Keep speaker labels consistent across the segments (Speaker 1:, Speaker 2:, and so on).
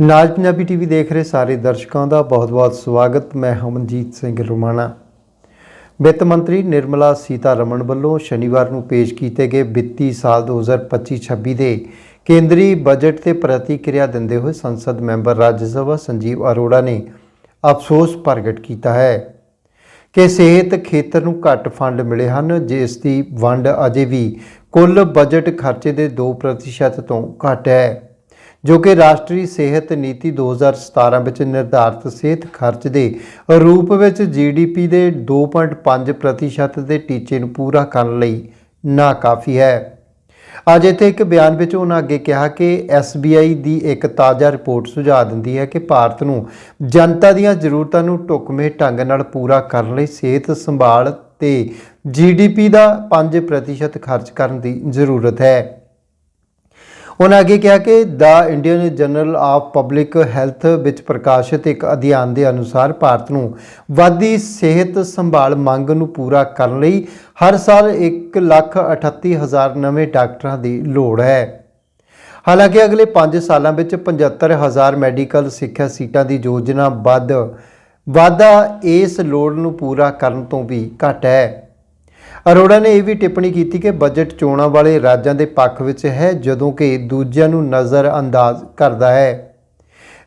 Speaker 1: ਨਾਜ Punjabi TV ਦੇਖ ਰਹੇ ਸਾਰੇ ਦਰਸ਼ਕਾਂ ਦਾ ਬਹੁਤ-ਬਹੁਤ ਸਵਾਗਤ। ਮੈਂ ਹਮਨਜੀਤ ਸਿੰਘ ਰੁਮਾਣਾ। ਵਿੱਤ ਮੰਤਰੀ ਨਿਰਮਲਾ ਸੀਤਾਰਮਣ ਵੱਲੋਂ ਸ਼ਨੀਵਾਰ ਨੂੰ ਪੇਸ਼ ਕੀਤੇ ਗਏ ਵਿੱਤੀ ਸਾਲ 2025-26 ਦੇ ਕੇਂਦਰੀ ਬਜਟ ਤੇ ਪ੍ਰਤੀਕਿਰਿਆ ਦਿੰਦੇ ਹੋਏ ਸੰਸਦ ਮੈਂਬਰ ਰਾਜ ਸਭਾ ਸੰਜੀਵ ਅਰੋੜਾ ਨੇ ਅਫਸੋਸ ਪ੍ਰਗਟ ਕੀਤਾ ਹੈ ਕਿ ਸਿਹਤ ਖੇਤਰ ਨੂੰ ਘੱਟ ਫੰਡ ਮਿਲੇ ਹਨ, ਜਿਸ ਦੀ ਵੰਡ ਅਜੇ ਵੀ ਕੁੱਲ ਬਜਟ ਖਰਚੇ ਦੇ 2% ਤੋਂ ਘੱਟ ਹੈ। ਜੋ ਕਿ ਰਾਸ਼ਟਰੀ ਸਿਹਤ ਨੀਤੀ 2017 ਵਿੱਚ ਨਿਰਧਾਰਤ ਸਿਹਤ ਖਰਚ ਦੇ ਰੂਪ ਵਿੱਚ ਜੀਡੀਪੀ ਦੇ 2.5% ਦੇ ਟੀਚੇ ਨੂੰ ਪੂਰਾ ਕਰਨ ਲਈ ਨਾਕਾਫੀ ਹੈ। ਅੱਜ ਇੱਥੇ ਇੱਕ ਬਿਆਨ ਵਿੱਚ ਉਹਨਾਂ ਅੱਗੇ ਕਿਹਾ ਕਿ SBI ਦੀ ਇੱਕ ਤਾਜ਼ਾ ਰਿਪੋਰਟ ਸੁਝਾਅ ਦਿੰਦੀ ਹੈ ਕਿ ਭਾਰਤ ਨੂੰ ਜਨਤਾ ਦੀਆਂ ਜ਼ਰੂਰਤਾਂ ਨੂੰ ਢੁਕਵੇਂ ਢੰਗ ਨਾਲ ਪੂਰਾ ਕਰਨ ਲਈ ਸਿਹਤ ਸੰਭਾਲ ਤੇ GDP ਦਾ 5% ਖਰਚ ਕਰਨ ਦੀ ਜ਼ਰੂਰਤ ਹੈ। ਉਹਨਾਂ ਅੱਗੇ ਕਿਹਾ ਕਿ the Indian journal of public health ਵਿੱਚ ਪ੍ਰਕਾਸ਼ਿਤ ਇੱਕ ਅਧਿਐਨ ਦੇ ਅਨੁਸਾਰ ਭਾਰਤ ਨੂੰ ਵਾਧੀ ਸਿਹਤ ਸੰਭਾਲ ਮੰਗ ਨੂੰ ਪੂਰਾ ਕਰਨ ਲਈ ਹਰ ਸਾਲ 1,38,000 ਨਵੇਂ ਡਾਕਟਰਾਂ ਦੀ ਲੋੜ ਹੈ। ਹਾਲਾਂਕਿ ਅਗਲੇ 5 ਸਾਲਾਂ ਵਿੱਚ 75000 ਮੈਡੀਕਲ ਸਿੱਖਿਆ ਸੀਟਾਂ ਦੀ ਯੋਜਨਾ ਵੱਧ ਵਾਧਾ ਇਸ ਲੋੜ ਨੂੰ ਪੂਰਾ ਕਰਨ ਤੋਂ ਵੀ ਘੱਟ ਹੈ। ਅਰੋੜਾ ਨੇ ਇਹ ਵੀ ਟਿੱਪਣੀ ਕੀਤੀ ਕਿ ਬਜਟ ਚੋਣਾਂ ਵਾਲੇ ਰਾਜਾਂ ਦੇ ਪੱਖ ਵਿੱਚ ਹੈ, ਜਦੋਂ ਕਿ ਦੂਜਿਆਂ ਨੂੰ ਨਜ਼ਰ ਅੰਦਾਜ਼ ਕਰਦਾ ਹੈ।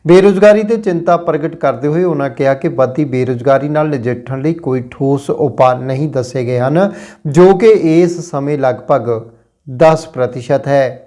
Speaker 1: ਬੇਰੁਜ਼ਗਾਰੀ ਤੇ ਚਿੰਤਾ ਪ੍ਰਗਟ ਕਰਦੇ ਹੋਏ ਉਹਨਾਂ ਕਿਹਾ ਕਿ ਵੱਧਦੀ ਬੇਰੁਜ਼ਗਾਰੀ ਨਾਲ ਨਜਿੱਠਣ ਲਈ ਕੋਈ ਠੋਸ ਉਪਾਅ ਨਹੀਂ ਦੱਸੇ ਗਏ ਹਨ, ਜੋ ਕਿ ਇਸ ਸਮੇਂ ਲਗਭਗ 10% ਹੈ।